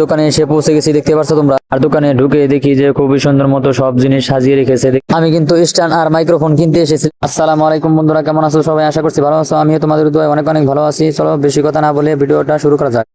দোকানে এসে পৌঁছে গেছি, দেখতে পাচ্ছ তোমরা? আর দোকানে ঢুকে দেখি যে খুবই সুন্দর মতো সব জিনিস সাজিয়ে রেখেছে। আমি কিন্তু স্ট্যান্ড আর মাইক্রোফোন কিনতে এসেছি। আসসালামু আলাইকুম বন্ধুরা, কেমন আছো সবাই? আশা করছি ভালো আছো। আমিও তোমাদের অনেক অনেক ভালো আছি। চলো, বেশি কথা না বলে ভিডিওটা শুরু করা যাক।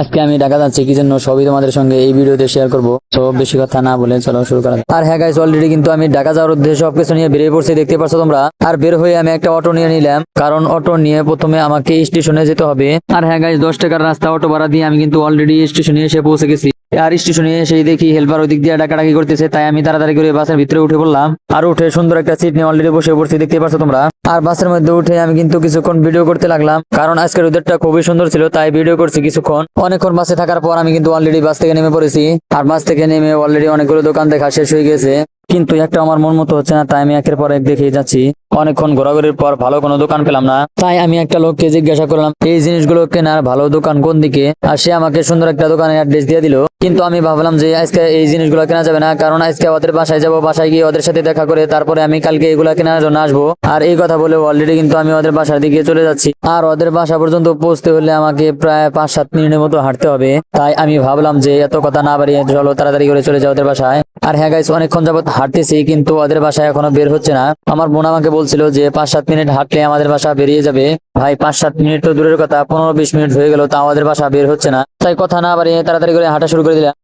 আজকে আমি ঢাকা যাচ্ছি, কি জন্য সবই তোমাদের সঙ্গে এই ভিডিওতে শেয়ার করব। সব বেশি কথা না বলে চলো শুরু করা আর হ্যাঁ গাইস অলরেডি কিন্তু আমি ঢাকা যাওয়ার উদ্দেশ্যে সবকিছু নিয়ে বেরিয়ে পড়ছি, দেখতে পাচ্ছ তোমরা? আর বের হয়ে আমি একটা অটো নিয়ে নিলাম, কারণ অটো নিয়ে প্রথমে আমাকে স্টেশনে যেতে হবে। আর হ্যাঁ গাইস দশ টাকার রাস্তা অটো ভাড়া দিয়ে আমি কিন্তু অলরেডি স্টেশনে এসে পৌঁছে গেছি। আর স্টেশনে সেই দেখি হেল্পার ওই দিক দিয়ে ডাকাডাকি করতেছে, তাই আমি তাড়াতাড়ি করে বাসের ভিতরে উঠে পড়লাম। আর উঠে সুন্দর একটা সিট নিয়ে অলরেডি বসে পড়ছি দেখতে পাচ্ছ তোমরা। আর বাসের মধ্যে উঠে আমি কিন্তু কিছুক্ষণ ভিডিও করতে লাগলাম, কারণ আজকের ওদেরটা খুবই সুন্দর ছিল, তাই ভিডিও করছি কিছুক্ষণ। অনেকক্ষণ বাসে থাকার পর আমি কিন্তু অলরেডি বাস থেকে নেমে পড়েছি। আর বাস থেকে নেমে অলরেডি অনেকগুলো দোকান দেখা শেষ হয়ে গেছে। কিন্তু একটা আমার মন মতো হচ্ছে না, তাই আমি একের পর এক দেখে যাচ্ছি। অনেকক্ষণ ঘোরাঘুরির পর ভালো কোনো দোকান পেলাম না। তাই আমি একটা লোককে জিজ্ঞাসা করলাম, এই জিনিসগুলো কেনার ভালো দোকান কোন দিকে? আর সে আমাকে সুন্দর একটা দোকানের অ্যাড্রেস দিয়ে দিল। কিন্তু আমি ভাবলাম যে আজকে এই জিনিসগুলো কেনা যাবে না, কারণ আজকে ওদের বাসায় যাব, বাসায় গিয়ে ওদের সাথে দেখা করে তারপরে আমি কালকে এগুলা কেনার জন্য আসব। আর এই কথা বলে অলরেডি কিন্তু আমি ওদের বাসার দিকে চলে যাচ্ছি। আর ওদের বাসা পর্যন্ত পৌঁছতে হলে আমাকে প্রায় পাঁচ সাত মিনিটের মতো হাঁটতে হবে। তাই আমি ভাবলাম যে এত কথা না বাড়িয়ে চলো তাড়াতাড়ি করে চলে যাও ওদের বাসায়। আর হ্যাঁ গাইস অনেকক্ষণ যাবত হাঁটতেছি, কিন্তু ওদের বাসায় এখনও বের হচ্ছে না। আমার বোন আমাকে বলছিল যে পাঁচ সাত মিনিট হাঁটলে আমাদের বাসা বেরিয়ে যাবে। ভাই পাঁচ সাত মিনিট তো দূরের কথা পনেরো বিশ মিনিট হয়ে গেল তা আমাদের বাসা বের হচ্ছে না। তাই কথা না বাড়িয়ে তাড়াতাড়ি করে হাঁটা শুরু করে দিলাম।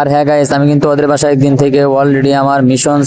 আর হ্যাঁ গাইস আমি কিন্তু ওদের বাসায় একদিন থেকে অলরেডি আমার মিশন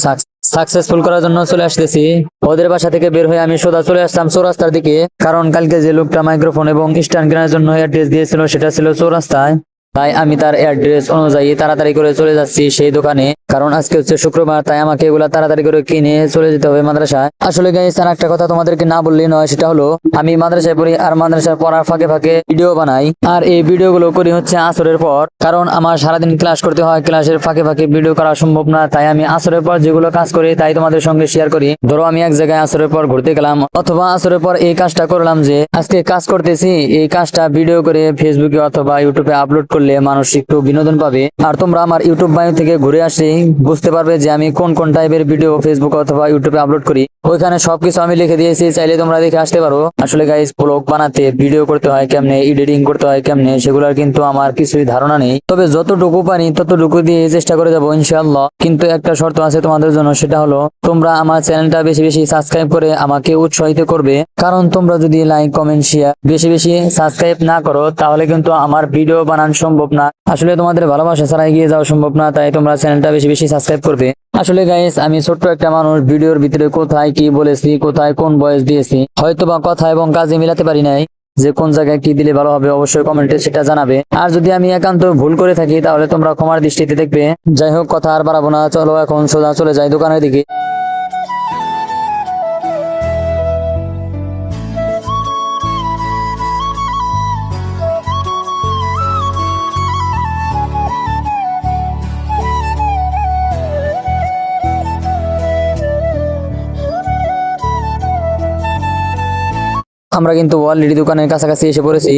সাকসেসফুল করার জন্য চলে আসতেছি। ওদের বাসা থেকে বের হয়ে আমি সোজা চলে আসতাম চৌরাস্তার দিকে। কারণ কালকে যে লোকটা মাইক্রোফোন এবং স্ট্যান্ড কেনার জন্য অ্যাড্রেস দিয়েছিল, সেটা ছিল চৌরাস্তায়। তাই আমি তার অ্যাড্রেস অনুযায়ী তাড়াতাড়ি করে চলে যাচ্ছি সেই দোকানে। কারণ আজকে হচ্ছে শুক্রবার, তাই আমাকে এগুলা তাড়াতাড়ি করে কিনে চলে যেতে হবে মাদ্রাসায়। আসলে গাইস আর একটা কথা তোমাদেরকে না বললেই নয়, সেটা হলো, আমি মাদ্রাসায় পড়ি আর মাদ্রাসায় পড়ার ফাঁকে ফাঁকে ভিডিও বানাই। আর এই ভিডিওগুলো করি হচ্ছে আসরের পর। কারণ আমার সারাদিন ক্লাস করতে হয় ক্লাসের ফাঁকে ফাঁকে ভিডিও করা সম্ভব না, তাই আমি আসরের পর যেগুলো কাজ করি, তাই তোমাদের সঙ্গে শেয়ার করি। ধরো, আমি এক জায়গায় আসরের পর ঘুরতে গেলাম, অথবা আসরের পর এই কাজটা করলাম যে, আজকে কাজ করতেছি, এই কাজটা ভিডিও করে ফেসবুকে অথবা ইউটিউবে আপলোড করলে মানুষ একটু বিনোদন পাবে। আর তোমরা আমার ইউটিউব বায়ু থেকে ঘুরে আসলেই বুঝতে পারবে যে আমি কোন কোন টাইপের ভিডিও ফেসবুক অথবা ইউটিউবে আপলোড করি। ওইখানে সবকিছু আমি লিখে দিয়েছি, চাইলে তোমরা দেখে আসতে পারো। আসলে গাইস ব্লগ বানাতে ভিডিও করতে হয় কেমনে এডিটিং করতে হয় কেমনে, সেগুলোর কিন্তু আমার কিছুই ধারণা নেই। তবে যতটুকু পারি, ততটুকু দিয়ে চেষ্টা করে যাব, ইনশাআল্লাহ। কিন্তু একটা শর্ত আছে তোমাদের জন্য, সেটা হলো তোমরা আমার চ্যানেলটা বেশি বেশি সাবস্ক্রাইব করে আমাকে উৎসাহিত করবে। কারণ তোমরা যদি লাইক কমেন্ট শেয়ার বেশি বেশি সাবস্ক্রাইব না করো, তাহলে কিন্তু আমার ভিডিও বানানো সম্ভব না। আসলে তোমাদের ভালোবাসা ছাড়া এগিয়ে যাওয়া সম্ভব না, তাই তোমরা চ্যানেলটা বেশি বেশি সাবস্ক্রাইব করবে। আসলে গাইস আমি ছোট্ট একটা মানুষ, ভিডিওর ভিতরে কোথায় কি বলেছি, কোথায় কোন বয়স দিয়েছি হয়তো বা কথা এবং কাজে মিলাতে পারি নাই, যে কোন জায়গায় কি দিলে ভালো হবে অবশ্যই কমেন্টে সেটা জানাবে। আর যদি আমি একান্ত ভুল করে থাকি, তাহলে তোমরা ক্ষমার দৃষ্টিতে দেখবে। যাই হোক, কথা আর বাড়াবো না, চলো এখন সোজা চলে যাই দোকানের দিকে। আমরা কিন্তু অলরেডি দোকানের কাছাকাছি এসে পড়েছি।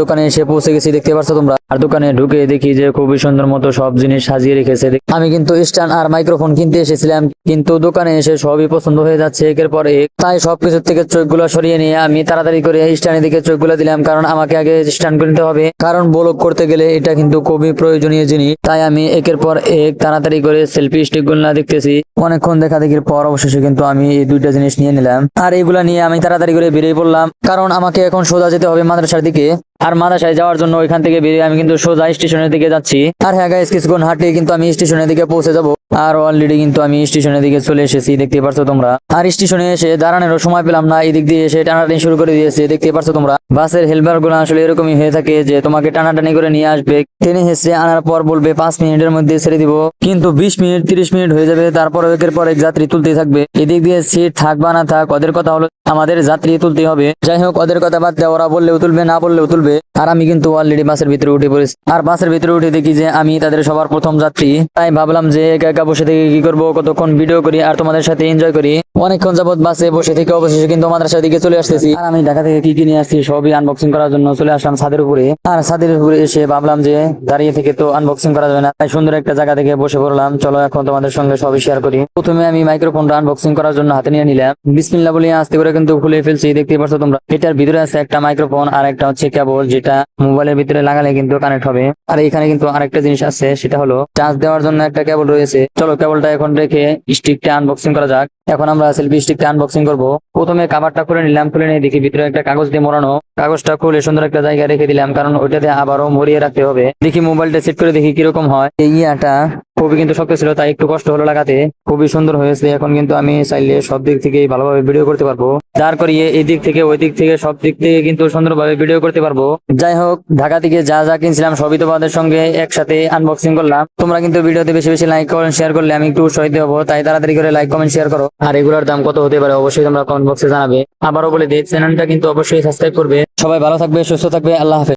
দোকানে এসে পৌঁছে গেছি, দেখতে পাচ্ছ তোমরা? আর দোকানে ঢুকে দেখি যে খুবই সুন্দর মতো সব জিনিস সাজিয়ে রেখেছে। আমি কিন্তু স্ট্যান্ড আর মাইক্রোফোন কিনতে এসেছিলাম, কিন্তু দোকানে এসে সবই পছন্দ হয়ে যাচ্ছে, একের পর এক। তাই সবকিছু থেকে চোখগুলো সরিয়ে নিয়ে আমি তাড়াতাড়ি করে স্ট্যান্ডের দিকে চোখগুলো দিলাম, কারণ আমাকে আগে স্ট্যান্ড কিনতে হবে। কারণ ব্লগ করতে গেলে এটা কিন্তু খুবই প্রয়োজনীয় জিনিস। তাই আমি একের পর এক তাড়াতাড়ি করে সেলফি স্টিকগুলো দেখতেছি। অনেকক্ষণ দেখা দেখির পর অবশেষে কিন্তু আমি এই দুইটা জিনিস নিয়ে নিলাম। আর এইগুলা নিয়ে আমি তাড়াতাড়ি করে বেরিয়ে পড়লাম, কারণ আমাকে এখন সোজা যেতে হবে মাদ্রাসার দিকে। আর মাদ্রাসায় যাওয়ার জন্য ওইখান থেকে বেরিয়ে আমি কিন্তু সোজা স্টেশনের দিকে যাচ্ছি। আর হ্যাঁ গাইস কিছুক্ষণ হাঁটে কিন্তু আমি স্টেশনের দিকে পৌঁছে যাব। আর অলরেডি কিন্তু আমি স্টেশনের দিকে চলে এসেছি, দেখতে পারছ তোমরা। আর স্টেশনে এসে দাঁড়ানোর সময় পেলাম না এই দিক দিয়ে এসে টানাটানি শুরু করে দিয়েছে, দেখতে পারছ তোমরা। বাসের হেল্পারগুলো আসলে এরকমই হয়ে থাকে যে তোমাকে টানাটানি করে নিয়ে আসবে। টেনে হেসে আনার পর বলবে, পাঁচ মিনিটের মধ্যে ছেড়ে দিব। কিন্তু বিশ মিনিট, তিরিশ মিনিট হয়ে যাবে তারপর একের পর এক যাত্রী তুলতে থাকবে। এদিক দিয়ে সিট থাক বা না থাক, ওদের কথা হলো আমাদের যাত্রী তুলতে হবে। যাই হোক, ওদের কথা বাদ দেওয়া ওরা বললেও তুলবে, না বললেও তুলবে। আর আমি কিন্তু অলরেডি বাসের ভিতরে উঠে পড়েছি। আর বাসের ভিতরে উঠে দেখি যে আমি তাদের সবার প্রথম যাত্রী। তাই ভাবলাম যে একা একা বসে থেকে কি করব, কতক্ষণ ভিডিও করি আর তোমাদের সাথে এনজয় করি। অনেকক্ষণ যাবত বাসে বসে থেকে অবশেষে কিন্তু মাদ্রাসা দিকে চলে আসতেছি। আর আমি ঢাকা থেকে কি কিনে আসছি সবই আনবক্সিং করার জন্য চলে আসলাম ছাদের উপরে। আর ছাদের উপরে এসে ভাবলাম যে দাঁড়িয়ে থেকে তো আনবক্সিং করা যাবে না। তাই সুন্দর একটা জায়গা থেকে বসে পড়লাম। চলো এখন তোমাদের সঙ্গে সবই শেয়ার করি। প্রথমে আমি মাইক্রোফোনটা আনবক্সিং করার জন্য হাতে নিয়ে নিলাম। বিসমিল্লা বলে আসতে করে কিন্তু খুলে ফেলছি দেখতে পাচ্ছ তোমরা। এটার ভিতরে আছে একটা মাইক্রোফোন আর একটা হচ্ছে কেবল যেটা মোবাইলের ভিতরে লাগালে কিন্তু কানেক্ট হবে। আর এখানে কিন্তু আরেকটা জিনিস আছে, সেটা হলো চার্জ দেওয়ার জন্য একটা কেবল রয়েছে। চলো কেবলটা এখন রেখে স্টিকটা আনবক্সিং করা যাক। এখন আমরা সেলফি স্টিকটা আনবক্সিং করব। প্রথমে কাভারটা খুলে নিলাম, খুলে নিয়ে দেখি ভিতরে একটা কাগজ দিয়ে মোড়ানো। কাগজটা খুলে সুন্দর একটা জায়গায় রেখে দিলাম, কারণ ওইটাতে আবারও মরিয়ে রাখতে হবে। দেখি মোবাইলটা সেট করে দেখি কীরকম হয়। এই ইয়াটা খুবই কিন্তু শক্ত ছিল, তাই একটু কষ্ট হলো লাগাতে। খুবই সুন্দর হয়েছে, এখন কিন্তু আমি চাইলে সব দিক থেকে ভালোভাবে ভিডিও করতে পারব। যার করিয়ে এই দিক থেকে, ওই দিক থেকে, সব দিক থেকে কিন্তু সুন্দরভাবে ভিডিও করতে পারব। যাই হোক, ঢাকা থেকে যা যা কিনছিলাম সবই তোমাদের সঙ্গে একসাথে আনবক্সিং করলাম। তোমরা কিন্তু ভিডিওতে বেশি বেশি লাইক কমেন্ট শেয়ার করলে আমি একটু উৎসাহিত হব, তাই তাড়াতাড়ি করে লাইক কমেন্ট শেয়ার করো। আর এগুলোর দাম কত হতে পারে অবশ্যই তোমরা কমেন্ট বক্সে জানাবে। আবারও বলে দিই চ্যানেলটা কিন্তু অবশ্যই সাবস্ক্রাইব করবে। সবাই ভালো থাকবে, সুস্থ থাকবে, আল্লাহ হাফেজ।